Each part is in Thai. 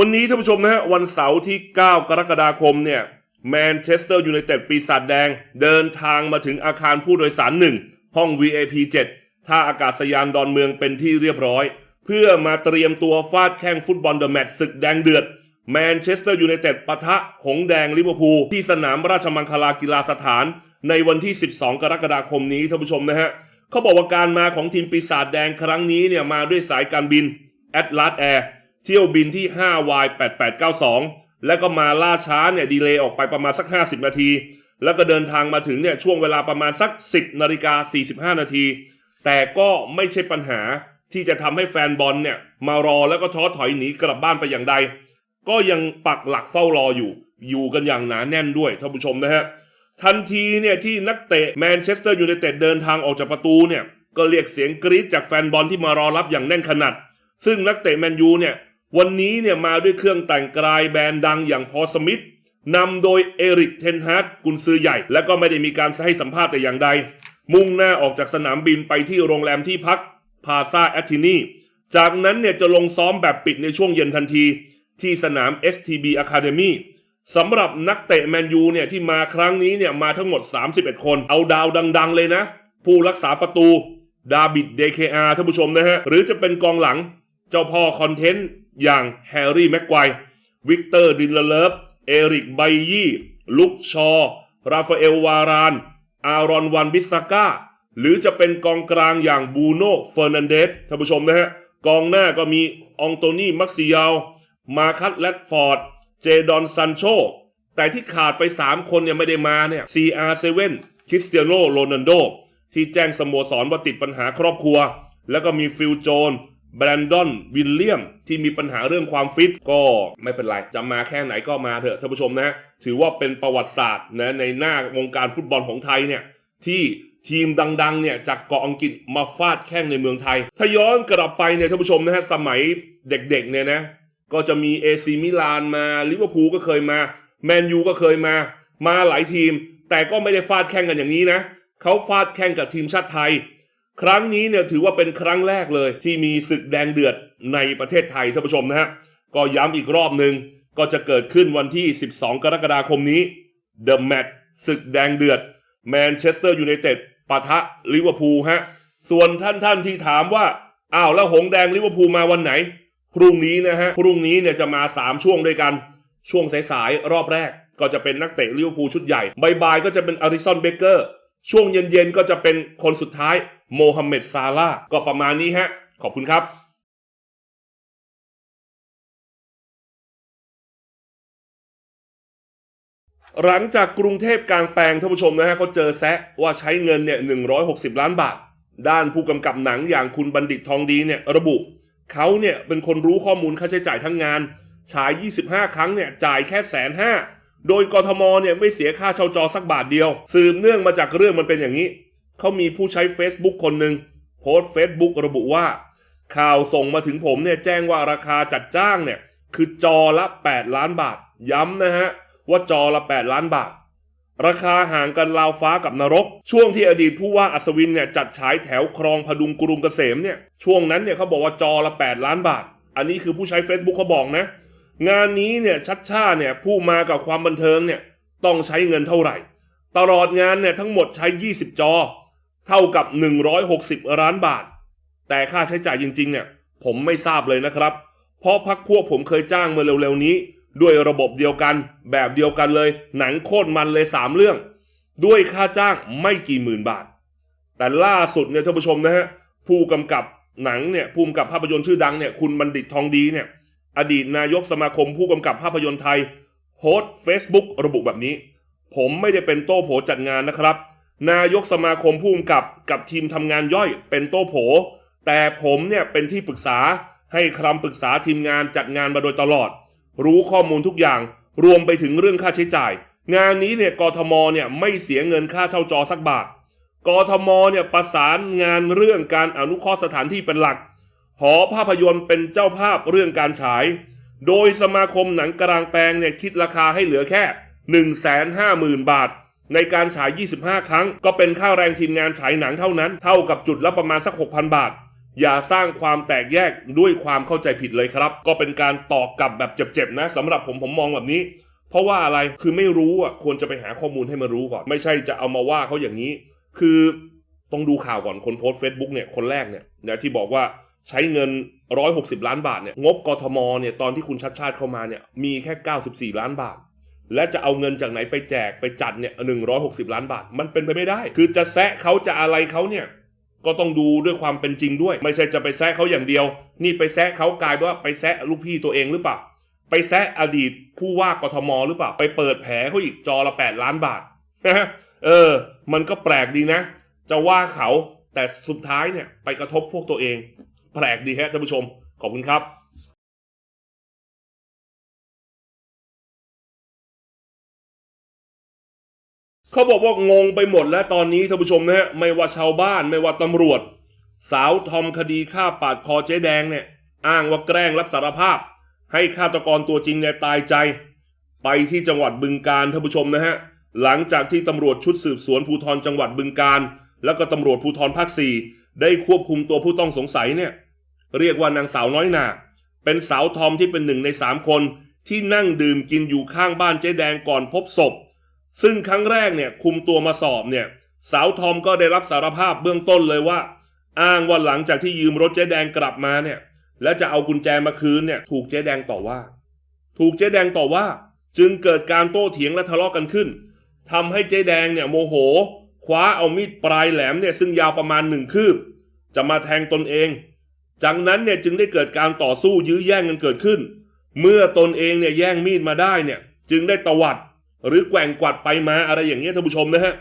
วันนี้ท่านผู้ชมนะฮะวันเสาร์ที่ 9 กรกฎาคมเนี่ยแมนเชสเตอร์ยูไนเต็ดปีศาจแดง เดินทางมาถึงอาคารผู้โดยสาร1ห้อง VIP 7 ท่าอากาศยานดอนเมืองเป็นที่เรียบร้อย เพื่อมาเตรียมตัวฟาดแข่งฟุตบอลเดอะแมตช์ศึกแดงเดือดแมนเชสเตอร์ยูไนเต็ดปะทะ หงแดงลิเวอร์พูลที่สนามราชมังคลากีฬาสถาน ในวันที่ 12 กรกฎาคมนี้ท่านผู้ชมนะฮะเขาบอกว่าการมาของทีมปีศาจแดงครั้งนี้เนี่ยมาด้วยสายการบิน Atlas Air เที่ยวบินที่ 5Y8892 แล้วก็มาล่าช้าเนี่ยดีเลย์ออกไปประมาณสัก 50 นาที แล้วก็เดินทางมาถึงเนี่ยช่วงเวลาประมาณสัก 10นาฬิกา45 นาที แต่ก็ไม่ใช่ปัญหาที่จะทำให้แฟนบอลเนี่ยมารอแล้วก็ท้อถอยหนีกลับบ้านไปอย่างใด ก็ยังปักหลักเฝ้ารออยู่ อยู่กันอย่างหนาแน่นด้วยท่านผู้ชมนะฮะทันทีเนี่ยที่นักเตะแมนเชสเตอร์ยูไนเต็ดเดินทางออกจากประตูเนี่ยก็เรียกเสียงกรี๊ดจากแฟนบอลที่มารอรับอย่างแน่นขนาด ซึ่งนักเตะแมนยูเนี่ย วันนี้เนี่ยมาด้วยเครื่องแต่งกายแบรนด์ดังอย่างพอสมิธนำโดยเอริกเทนฮาร์ดกุนซือใหญ่ และก็ไม่ได้มีการให้สัมภาษณ์แต่อย่างใด มุ่งหน้าออกจากสนามบินไปที่โรงแรมที่พักพาซาแอตตินีจากนั้นเนี่ยจะลงซ้อมแบบปิดในช่วงเย็นทันที ที่สนาม STB Academy สำหรับนักเตะแมนยูเนี่ยที่มาครั้งนี้เนี่ยมาทั้งหมด 31 คน เอาดาวดัง ๆ เลยนะ ผู้รักษาประตูดาบิดเดเคอาท่านผู้ชมนะฮะ หรือจะเป็นกองหลัง เจ้าพ่อคอนเทนต์ อย่างแฮร์รี่แม็กไกววิกเตอร์ดินเลเลิฟเอริกไบยี่ลุกชอ ราฟาเอลวาราน อารอนวันบิสซาก้า หรือจะเป็นกองกลางอย่างบูโน่เฟอร์นันเดสท่านผู้ชมนะฮะ กองหน้าก็มีองโตนี่มักซิยาลมาคัตแรดฟอร์ด เจดอนซันโช แต่ที่ขาดไป 3 คนเนี่ยไม่ได้มาเนี่ย CR7 คริสเตียโนโรนัลโด ที่แจ้งสโมสรว่าติดปัญหาครอบครัว แล้วก็มีฟิลโจน แบรนดอนวิลเลียมที่มีปัญหาเรื่องความฟิตก็ไม่เป็นไร จะมาแค่ไหนก็มาเถอะท่านผู้ชมนะ ถือว่าเป็นประวัติศาสตร์นะในหน้าวงการฟุตบอลของไทยเนี่ยที่ทีมดังๆเนี่ยจากเกาะอังกฤษมาฟาดแข้งในเมืองไทย ถ้าย้อนกลับไปเนี่ยท่านผู้ชมนะฮะสมัยเด็กๆเนี่ยนะก็จะมีเอซีมิลานมาลิเวอร์พูลก็เคยมาแมนยูก็เคยมา มาหลายทีม แต่ก็ไม่ได้ฟาดแข่งกันอย่างนี้นะเขาฟาดแข่งกับทีมชาติไทย ครั้งนี้เนี่ยถือว่าเป็นครั้งแรกเลย ที่มีศึกแดงเดือดในประเทศไทยท่านผู้ชมนะฮะก็ย้ำอีกรอบหนึ่งก็จะเกิดขึ้นวันที่ 12 กรกฎาคมนี้ The Match ศึกแดงเดือดแมนเชสเตอร์ยูไนเต็ดปะทะลิเวอร์พูลฮะส่วนท่านท่านที่ถามว่าอ้าวแล้วหงแดงลิเวอร์พูลมาวันไหน พรุ่งนี้นะฮะพรุ่งนี้เนี่ยจะมา 3 ช่วงด้วยกัน ช่วงสายๆรอบแรกก็จะเป็นนักเตะลิเวอร์พูลชุดใหญ่บ่ายๆก็จะเป็นอาริสันเบเกอร์ช่วงเย็นๆก็จะเป็นคนสุดท้าย โมฮัมเหม็ดซาลาห์ก็ประมาณนี้ฮะ ขอบคุณครับหลังจากกรุงเทพกลางแปลงท่านผู้ชมนะฮะเขาเจอแซะว่าใช้เงินเนี่ย160ล้านบาท ด้านผู้กำกับหนังอย่างคุณบัณฑิตทองดีเนี่ยระบุ เขาเนี่ยเป็นคนรู้ข้อมูลค่าใช้จ่ายทั้งงาน ฉาย 25 ครั้งเนี่ยจ่ายแค่แสนห้าโดยกทมเนี่ยไม่เสียค่าเช่าจอสักบาทเดียว สืบเนื่องมาจากเรื่องมันเป็นอย่างนี้ เขามีผู้ใช้ Facebook คนหนึ่งโพสต์ Facebook ระบุว่า ข่าวส่งมาถึงผมเนี่ยแจ้งว่าราคาจัดจ้างเนี่ยคือจอละ 8 ล้านบาท ย้ำนะฮะ ว่าจอละ 8 ล้านบาท ราคาห่างกันราวฟ้ากับนรก ช่วงที่อดีตผู้ว่าอัศวินเนี่ยจัดฉายแถวครองพดุงกรุงเกษมเนี่ยช่วงนั้นเนี่ยเขาบอกว่าจอละ 8 ล้านบาท อันนี้คือผู้ใช้ Facebook เขาบอกนะ งานนี้เนี่ยชัดชาติเนี่ยผู้มากับความบันเทิงเนี่ยต้องใช้เงินเท่าไหร่ ตลอดงานเนี่ยทั้งหมดใช้ 20 จอ เท่ากับ 160 ล้านบาท แต่ค่าใช้จ่ายจริงๆ เนี่ย ผมไม่ทราบเลยนะครับ เพราะพักพวกผมเคยจ้างเมื่อเร็วๆนี้ ด้วยระบบเดียวกันแบบเดียวกันเลย หนังโคตรมันเลย 3 เรื่อง ด้วยค่าจ้างไม่กี่หมื่นบาท แต่ล่าสุดเนี่ยท่านผู้ชมนะฮะผู้กำกับหนังเนี่ยผู้กำกับภาพยนตร์ชื่อดังเนี่ยคุณบัณฑิตทองดีเนี่ยอดีตนายกสมาคมผู้กำกับภาพยนตร์ไทยโพสต์ Facebook ระบุแบบนี้ ผมไม่ได้เป็นโต้โผจัดงานนะครับ นายกสมาคมผู้กำกับกับทีมทำงานย่อยเป็นโต้โผ แต่ผมเนี่ยเป็นที่ปรึกษาให้คำปรึกษาทีมงานจัดงานมาโดยตลอด รู้ข้อมูลทุกอย่าง รวมไปถึงเรื่องค่าใช้จ่าย งานนี้เนี่ยกทมเนี่ยไม่เสียเงินค่าเช่าจอสักบาทกทมเนี่ยประสานงานเรื่องการอนุเคราะห์สถานที่เป็นหลัก หอภาพยนตร์เป็นเจ้าภาพเรื่องการฉาย โดยสมาคมหนังกลางแปลงเนี่ยคิดราคาให้เหลือแค่ 150,000 บาท ในการฉาย 25 ครั้ง ก็เป็นค่าแรงทีมงานฉายหนังเท่านั้น เท่ากับจุดละประมาณสัก 6,000 บาท อย่าสร้างความแตกแยกด้วยความเข้าใจผิดเลยครับ ก็เป็นการตอกกลับแบบเจ็บๆนะสำหรับผมผมมองแบบนี้ เพราะว่าอะไรคือไม่รู้อะควรจะไปหาข้อมูลให้มารู้ก่อน ไม่ใช่จะเอามาว่าเขาอย่างนี้ คือต้องดูข่าวก่อนคนโพสต์ Facebook เนี่ยคนแรกเนี่ยนะที่บอกว่าใช้เงิน 160 ล้านบาทเนี่ยงบกทมเนี่ยตอนที่คุณชัดชาติเข้ามาเนี่ยมีแค่ 94 ล้านบาท และจะเอาเงินจากไหนไปแจกไปจัดเนี่ย160ล้านบาท มันเป็นไปไม่ได้ คือจะแซะเขาจะอะไรเขาเนี่ยก็ต้องดูด้วยความเป็นจริงด้วย ไม่ใช่จะไปแซะเขาอย่างเดียว นี่ไปแซะเขากลายเป็นว่าไปแซะลูกพี่ตัวเองหรือเปล่า ไปแซะอดีตผู้ว่ากทมหรือเปล่า ไปเปิดแผลเขาอีกจอละ8ล้านบาทเออ มันก็แปลกดีนะ จะว่าเขาแต่สุดท้ายเนี่ยไปกระทบพวกตัวเอง แปลกดีฮะท่านผู้ชม ขอบคุณครับ เขาบอกว่างงไปหมดแล้วตอนนี้ท่านผู้ชมนะฮะไม่ว่าชาวบ้านไม่ว่าตำรวจ สาวทอมคดีฆ่าปาดคอเจ๊แดงเนี่ย อ้างว่าแกล้งรับสารภาพ ให้ฆาตกรตัวจริงเนี่ยตายใจ ไปที่จังหวัดบึงการท่านผู้ชมนะฮะหลังจากที่ตำรวจชุดสืบสวนภูธรจังหวัดบึงการ แล้วก็ตำรวจภูธรภาคสี่ได้ควบคุมตัวผู้ต้องสงสัยเนี่ย เรียกว่านางสาวน้อยนาเป็นสาวทอมที่เป็นหนึ่งในสามคนที่นั่งดื่มกินอยู่ข้างบ้านเจ๊แดงก่อนพบศพ ซึ่งครั้งแรกเนี่ยคุมตัวมาสอบเนี่ย สาวทอมก็ได้รับสารภาพเบื้องต้นเลยว่า อ้างว่าหลังจากที่ยืมรถเจ๊แดงกลับมาเนี่ย และจะเอากุญแจมาคืนเนี่ย ถูกเจ๊แดงต่อว่า ถูกเจ๊แดงต่อว่า จึงเกิดการโต้เถียงและทะเลาะกันขึ้นทำให้เจ๊แดงเนี่ยโมโห คว้าเอามีดปลายแหลมเนี่ยซึ่งยาวประมาณหนึ่งคืบ จะมาแทงตนเอง จากนั้นเนี่ยจึงได้เกิดการต่อสู้ยื้อแย่งกันเกิดขึ้น เมื่อตนเองเนี่ยแย่งมีดมาได้เนี่ย จึงได้ตวัด หรือแกว่งกวัดไปมาอะไรอย่างเงี้ยท่านผู้ชมนะฮะ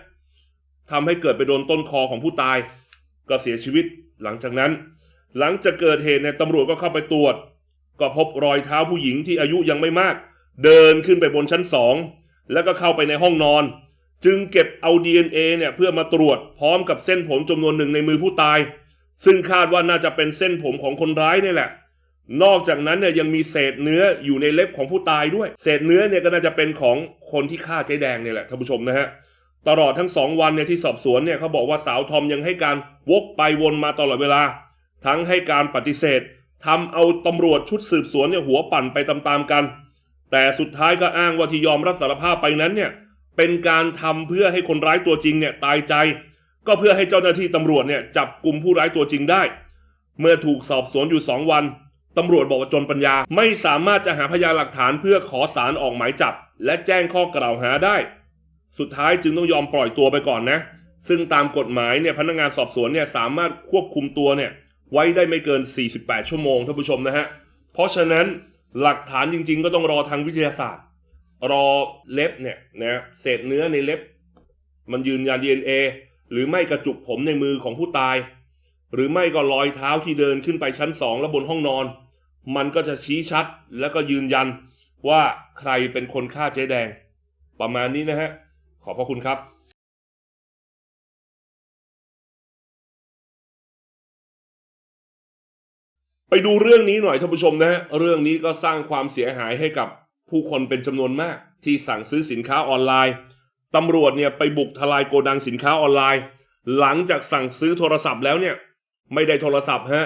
ทำให้เกิดไปโดนต้นคอของผู้ตาย ก็เสียชีวิตหลังจากนั้น หลังจากเกิดเหตุเนี่ยตำรวจก็เข้าไปตรวจ ก็พบรอยเท้าผู้หญิงที่อายุยังไม่มาก เดินขึ้นไปบนชั้นสองแล้วก็เข้าไปในห้องนอน จึงเก็บเอา DNA เนี่ยเพื่อมาตรวจพร้อมกับเส้นผมจำนวนหนึ่งในมือผู้ตาย ซึ่งคาดว่าน่าจะเป็นเส้นผมของคนร้ายนี่แหละ นอกจากนั้นเนี่ยยังมีเศษเนื้ออยู่ในเล็บของผู้ตายด้วย เศษเนื้อเนี่ยก็น่าจะเป็นของคนที่ฆ่าเจ๊แดงเนี่ยแหละท่านผู้ชมนะฮะตลอดทั้งสองวันเนี่ยที่สอบสวนเนี่ยเขาบอกว่าสาวทอมยังให้การวกไปวนมาตลอดเวลา ทั้งให้การปฏิเสธทำเอาตำรวจชุดสืบสวนเนี่ยหัวปั่นไปตามๆกัน แต่สุดท้ายก็อ้างว่าที่ยอมรับสารภาพไปนั้นเนี่ยเป็นการทำเพื่อให้คนร้ายตัวจริงเนี่ยตายใจ ก็เพื่อให้เจ้าหน้าที่ตำรวจเนี่ยจับกลุ่มผู้ร้ายตัวจริงได้ เมื่อถูกสอบสวนอยู่สองวัน ตำรวจบอกว่าจนปัญญาไม่สามารถจะหาพยานหลักฐานเพื่อขอสารออกหมายจับ และแจ้งข้อกล่าวหาได้ สุดท้ายจึงต้องยอมปล่อยตัวไปก่อนนะ ซึ่งตามกฎหมายเนี่ยพนักงานสอบสวนเนี่ยสามารถควบคุมตัวเนี่ยไว้ได้ไม่เกิน 48 ชั่วโมงท่านผู้ชมนะฮะ เพราะฉะนั้นหลักฐานจริง ๆ ก็ต้องรอทางวิทยาศาสตร์ รอเล็บเนี่ยนะเศษเนื้อในเล็บ มันยืนยัน DNA หรือไม่กระจุกผมในมือของผู้ตาย หรือไม่ก็รอยเท้าที่เดินขึ้นไปชั้นสองแล้วบนห้องนอน มันก็จะชี้ชัดแล้วก็ยืนยันว่าใครเป็นคนฆ่าเจ๊แดง ประมาณนี้นะฮะ ขอบพระคุณครับไปดูเรื่องนี้หน่อยท่านผู้ชมนะฮะเรื่องนี้ก็สร้างความเสียหายให้กับผู้คนเป็นจำนวนมาก ที่สั่งซื้อสินค้าออนไลน์ตำรวจเนี่ยไปบุกทลายโกดังสินค้าออนไลน์ หลังจากสั่งซื้อโทรศัพท์แล้วเนี่ย ไม่ได้โทรศัพท์ฮะ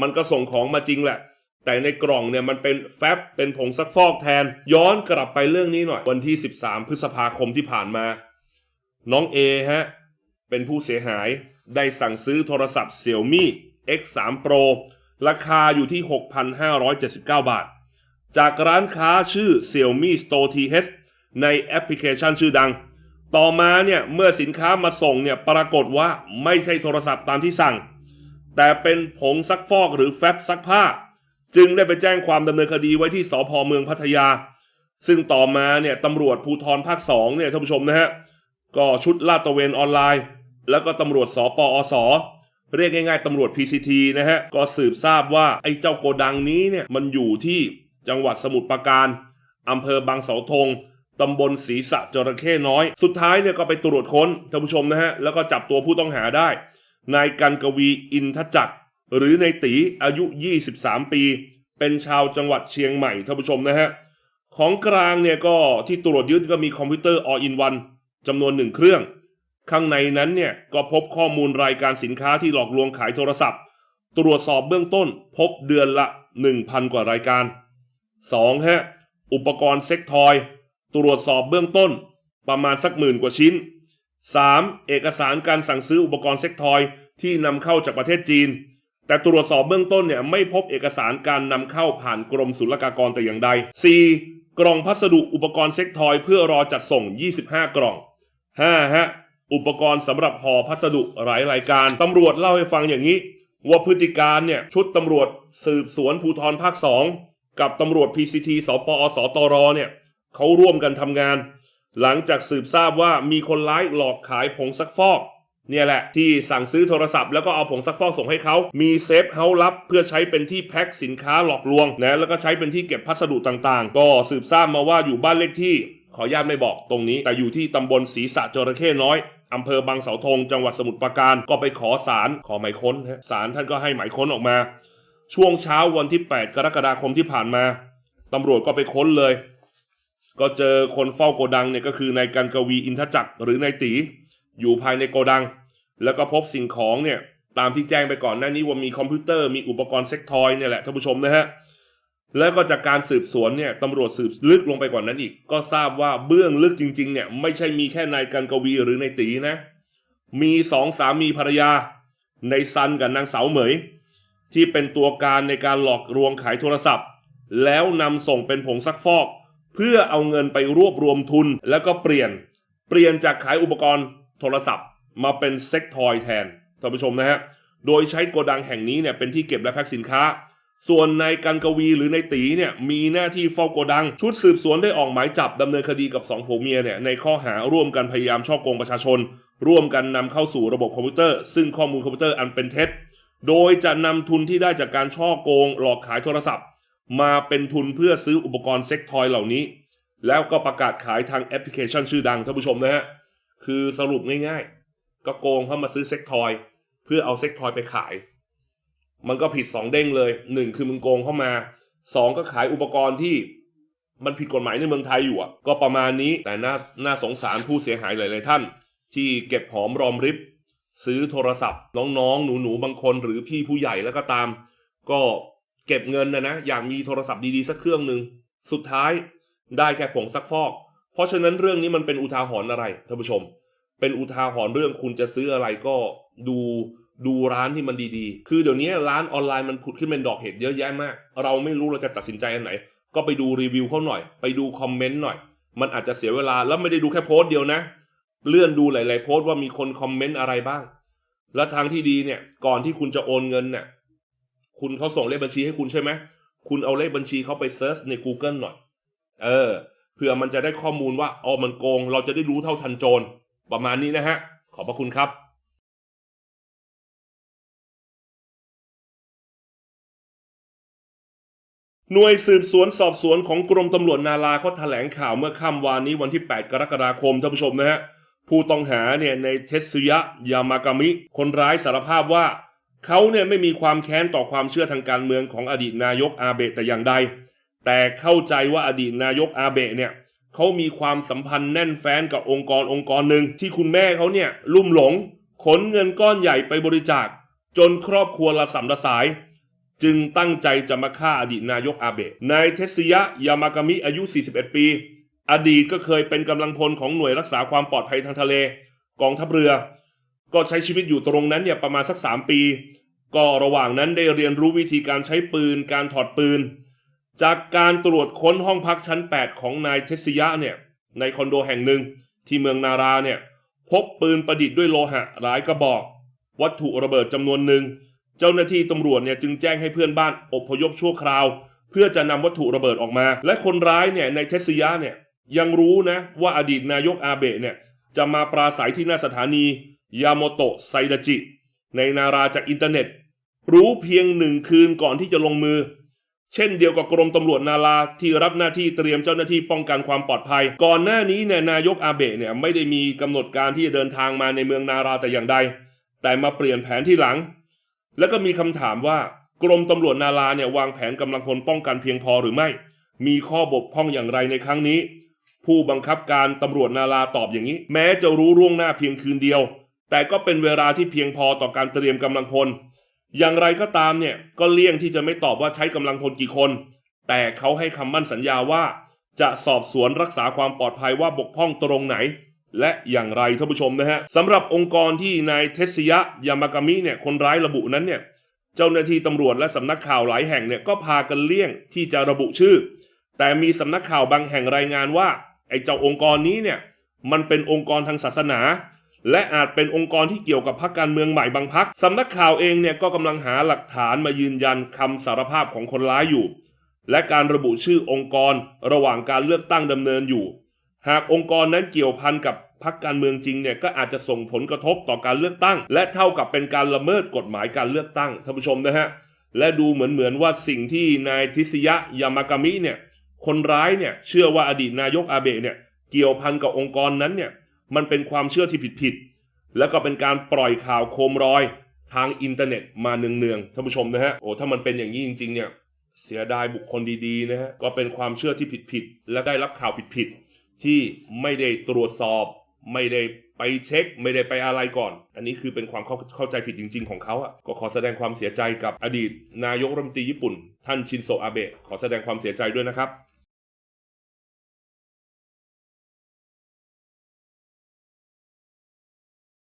มันก็ส่งของมาจริงแหละ แต่ในกล่องเนี่ยมันเป็นแฟบเป็นผงซักฟอกแทน ย้อนกลับไปเรื่องนี้หน่อย วันที่ 13 พฤษภาคมที่ผ่านมา น้องเอฮะ เป็นผู้เสียหายได้สั่งซื้อโทรศัพท์ Xiaomi X3 Pro ราคาอยู่ที่ 6,579 บาท จากร้านค้าชื่อ Xiaomi Store TH ในแอปพลิเคชันชื่อดัง ต่อมาเนี่ยเมื่อสินค้ามาส่งเนี่ยปรากฏว่าไม่ใช่โทรศัพท์ตามที่สั่ง แต่เป็นผงซักฟอกหรือแฟบซักผ้า จึงได้ไปแจ้งความดำเนินคดีไว้ที่สพเมืองพัทยา ซึ่งต่อมาเนี่ยตำรวจภูธรภาคสองเนี่ยท่านผู้ชมนะฮะก็ชุดลาดตระเวนออนไลน์ แล้วก็ตำรวจสปอสเรียกง่ายๆตำรวจ PCT นะฮะก็สืบทราบว่าไอ้เจ้าโกดังนี้เนี่ยมันอยู่ที่จังหวัดสมุทรปราการอำเภอบางเสาธงตำบลศรีสะจระเข้น้อย สุดท้ายเนี่ยก็ไปตรวจค้นท่านผู้ชมนะฮะแล้วก็จับตัวผู้ต้องหาได้ นายกันกวีอินทจักร หรือในตีอายุ 23 ปี เป็นชาวจังหวัดเชียงใหม่ท่านผู้ชมนะฮะ ของกลางเนี่ยก็ที่ตรวจยึดก็มีคอมพิวเตอร์ all in one จำนวนหนึ่งเครื่อง ข้างในนั้นเนี่ยก็พบข้อมูลรายการสินค้าที่หลอกลวงขายโทรศัพท์ ตรวจสอบเบื้องต้นพบเดือนละ 1,000 กว่ารายการ 2. ฮะอุปกรณ์เซ็กทอย ตรวจสอบเบื้องต้นประมาณสักหมื่นกว่าชิ้น 3. เอกสารการสั่งซื้ออุปกรณ์เซ็กทอยที่นำเข้าจากประเทศจีน แต่ตรวจสอบเบื้องต้นเนี่ยไม่พบเอกสารการนำเข้าผ่านกรมศุลกากรแต่อย่างใด 4. กล่องพัสดุอุปกรณ์เซ็กทอยเพื่อรอจัดส่ง 25 กล่อง 5. ฮะอุปกรณ์สำหรับห่อพัสดุหลายรายการตำรวจเล่าให้ฟังอย่างนี้ ว่าพฤติการเนี่ยชุดตำรวจสืบสวนภูธรภาค2กับตำรวจ PCT สปอสตรเนี่ยเขาร่วมกันทำงาน หลังจากสืบทราบว่ามีคนร้ายหลอกขายผงซักฟอก เนี่ยแหละที่สั่งซื้อโทรศัพท์แล้วก็เอาผงซักฟอกส่งให้เขามีเซฟเฮาลับเพื่อใช้เป็นที่แพ็คสินค้าหลอกลวงนะแล้วก็ใช้เป็นที่เก็บพัสดุต่างๆ ก็สืบทราบมาว่าอยู่บ้านเลขที่ ขออนุญาตไม่บอกตรงนี้ แต่อยู่ที่ตำบลศรีสะจระเข้น้อยอำเภอบางเสาธงจังหวัดสมุทรปราการก็ไปขอสารขอหมายค้นฮะสารท่านก็ให้หมายค้นออกมา ช่วงเช้าวันที่ 8 กรกฎาคมที่ผ่านมาตำรวจก็ไปค้นเลย ก็เจอคนเฝ้าโกดังเนี่ยก็คือนายกันกวีอินทจักรหรือนายตี อยู่ภายในโกดัง แล้วก็พบสิ่งของเนี่ยตามที่แจ้งไปก่อนหน้านี้ว่ามีคอมพิวเตอร์มีอุปกรณ์เซ็กทอยเนี่ยแหละท่านผู้ชมนะฮะแล้วก็จากการสืบสวนเนี่ยตำรวจสืบลึกลงไปกว่านั้นอีก ก็ทราบว่าเบื้องลึกจริง ๆ เนี่ย ไม่ใช่มีแค่นายกันกวีหรือนายตีนะ มีสองสามีภรรยาในซันกับนางสาวเหมย ที่เป็นตัวการในการหลอกลวงขายโทรศัพท์ แล้วนำส่งเป็นผงซักฟอก เพื่อเอาเงินไปรวบรวมทุนแล้วก็เปลี่ยน เปลี่ยนจากขายอุปกรณ์ โทรศัพท์มาเป็นเซ็กทอยแทนท่านผู้ชมนะฮะ โดยใช้โกดังแห่งนี้เนี่ยเป็นที่เก็บและแพ็คสินค้า ส่วนนายกันกวีหรือนายตีเนี่ยมีหน้าที่เฝ้าโกดัง ชุดสืบสวนได้ออกหมายจับดำเนินคดีกับสองผัวเมียเนี่ยในข้อหาร่วมกันพยายามช่อโกงประชาชน ร่วมกันนำเข้าสู่ระบบคอมพิวเตอร์ ซึ่งข้อมูลคอมพิวเตอร์อันเป็นเท็จ โดยจะนำทุนที่ได้จากการช่อโกง หลอกขายโทรศัพท์ มาเป็นทุนเพื่อซื้ออุปกรณ์เซ็กทอยเหล่านี้ แล้วก็ประกาศขายทางแอปพลิเคชันชื่อดังท่านผู้ชมนะฮะ คือสรุปง่ายๆ ก็โกงเข้ามาซื้อเซ็กทอย เพื่อเอาเซ็กทอยไปขาย มันก็ผิดสองเด้งเลยหนึ่งคือมึงโกงเข้ามาสองก็ขายอุปกรณ์ที่มันผิดกฎหมายในเมืองไทยอยู่อะ ก็ประมาณนี้แต่น่าน่าสงสารผู้เสียหายหลายๆท่าน ที่เก็บหอมรอมริบ ซื้อโทรศัพท์ น้องๆ หนูๆ บางคนหรือพี่ผู้ใหญ่แล้วก็ตาม ก็เก็บเงินนะนะ อยากมีโทรศัพท์ดีๆ สักเครื่องหนึ่งสุดท้ายได้แค่ผงซักฟอก เพราะฉะนั้นเรื่องนี้มันเป็นอุทาหรณ์อะไรท่านผู้ชม เป็นอุทาหรณ์เรื่องคุณจะซื้ออะไรก็ดูดูร้านที่มันดีๆ คือเดี๋ยวนี้ร้านออนไลน์มันผุดขึ้นเป็นดอกเห็ดเยอะแยะมาก เราไม่รู้เราจะตัดสินใจอันไหน ก็ไปดูรีวิวเขาหน่อย ไปดูคอมเมนต์หน่อย มันอาจจะเสียเวลาแล้วไม่ได้ดูแค่โพสต์เดียวนะ เลื่อนดูหลายๆโพสต์ว่ามีคนคอมเมนต์อะไรบ้าง แล้วทางที่ดีเนี่ย ก่อนที่คุณจะโอนเงินเนี่ย คุณเขาส่งเลขบัญชีให้คุณใช่ไหม คุณเอาเลขบัญชีเขาไปเซิร์ชใน Google หน่อย เออ ผื่อมันจะได้ข้อมูลว่าอ๋อมันโกง เราจะได้รู้เท่าทันโจร ประมาณนี้นะฮะ ขอบพระคุณครับหน่วยสืบสวนสอบสวนของกรมตำรวจนาราเขาแถลงข่าวเมื่อค่ำวานนี้วันที่ 8 กรกฎาคมท่านผู้ชมนะฮะ ผู้ต้องหาเนี่ยในเทสุยะยามากามิ คนร้ายสารภาพว่า เขาเนี่ยไม่มีความแค้นต่อความเชื่อทางการเมืองของอดีตนายกอาเบะแต่อย่างใด แต่เข้าใจว่าอดีตนายกอาเบะเนี่ยเขามีความสัมพันธ์แน่นแฟ้นกับองค์กรองค์กรหนึ่งที่คุณแม่เขาเนี่ยลุ่มหลง ขนเงินก้อนใหญ่ไปบริจาค จนครอบครัวละสำละสาย จึงตั้งใจจะมาฆ่าอดีตนายกอาเบะนายเทสยะยามากามิอายุ 41 ปี อดีตก็เคยเป็นกำลังพลของหน่วยรักษาความปลอดภัยทางทะเล กองทัพเรือ ก็ใช้ชีวิตอยู่ตรงนั้นเนี่ยประมาณสัก 3 ปี ก็ระหว่างนั้นได้เรียนรู้วิธีการใช้ปืนการถอดปืน จากการตรวจค้นห้องพักชั้น 8 ของนายเทสยะเนี่ยในคอนโดแห่งหนึ่งที่เมืองนาราเนี่ยพบปืนประดิษฐ์ด้วยโลหะหลายกระบอก วัตถุระเบิดจำนวนหนึ่ง เจ้าหน้าที่ตำรวจเนี่ยจึงแจ้งให้เพื่อนบ้านอพยพชั่วคราว เพื่อจะนำวัตถุระเบิดออกมา และคนร้ายเนี่ยในเทสยะเนี่ยยังรู้นะว่าอดีตนายกอาเบะเนี่ยจะมาปราศัยที่หน้าสถานียาโมโตะไซดาจิ ในนาราจากอินเทอร์เน็ต รู้เพียงหนึ่งคืนก่อนที่จะลงมือ เช่นเดียวกับกรมตำรวจนาราที่รับหน้าที่เตรียมเจ้าหน้าที่ป้องกันความปลอดภัย ก่อนหน้านี้เนี่ยนายกอาเบะเนี่ยไม่ได้มีกำหนดการที่จะเดินทางมาในเมืองนาราแต่อย่างใด แต่มาเปลี่ยนแผนที่หลัง แล้วก็มีคำถามว่ากรมตำรวจนาราเนี่ยวางแผนกำลังพลป้องกันเพียงพอหรือไม่ มีข้อบกพร่องอย่างไรในครั้งนี้ ผู้บังคับการตำรวจนาราตอบอย่างนี้ แม้จะรู้ล่วงหน้าเพียงคืนเดียว แต่ก็เป็นเวลาที่เพียงพอต่อการเตรียมกำลังพล อย่างไรก็ตามเนี่ยก็เลี่ยงที่จะไม่ตอบว่าใช้กำลังพลกี่คน แต่เขาให้คำมั่นสัญญาว่า จะสอบสวนรักษาความปลอดภัยว่าบกพร่องตรงไหน และอย่างไรท่านผู้ชมนะฮะสำหรับองค์กรที่นายเทสยะยามากามิเนี่ยคนร้ายระบุนั้นเนี่ยเจ้าหน้าที่ตำรวจและสำนักข่าวหลายแห่งเนี่ยก็พากันเลี่ยงที่จะระบุชื่อ แต่มีสำนักข่าวบางแห่งรายงานว่าไอ้เจ้าองค์กรนี้เนี่ยมันเป็นองค์กรทางศาสนา และอาจเป็นองค์กรที่เกี่ยวกับพรรคการเมืองใหม่บางพรรคสำนักข่าวเองเนี่ยก็กำลังหาหลักฐานมายืนยันคำสารภาพของคนร้ายอยู่ และการระบุชื่อองค์กรระหว่างการเลือกตั้งดำเนินอยู่ หากองค์กรนั้นเกี่ยวพันกับพรรคการเมืองจริงเนี่ยก็อาจจะส่งผลกระทบต่อการเลือกตั้ง และเท่ากับเป็นการละเมิดกฎหมายการเลือกตั้งท่านผู้ชมนะฮะและดูเหมือนเหมือนว่าสิ่งที่นายทิสยะยามากามิเนี่ยคนร้ายเนี่ยเชื่อว่าอดีตนายกอาเบะเนี่ยเกี่ยวพันกับองค์กรนั้นเนี่ย มันเป็นความเชื่อที่ผิดๆแล้วก็เป็นการปล่อยข่าวโคมรอยทางอินเทอร์เน็ตมาเนืองๆท่านผู้ชมนะฮะโอ้ถ้ามันเป็นอย่างนี้จริง ๆ เนี่ย เสียดายบุคคลดีๆนะฮะก็เป็นความเชื่อที่ผิดๆและได้รับข่าวผิดๆที่ไม่ได้ตรวจสอบ ไม่ได้ไปเช็ค ไม่ได้ไปอะไรก่อน อันนี้คือเป็นความเข้าเข้าใจผิดจริง ๆ ของเขาอะก็ขอแสดงความเสียใจกับอดีต นายกรัฐมนตรีญี่ปุ่น ท่านชินโซอาเบะขอแสดงความเสียใจด้วยนะครับ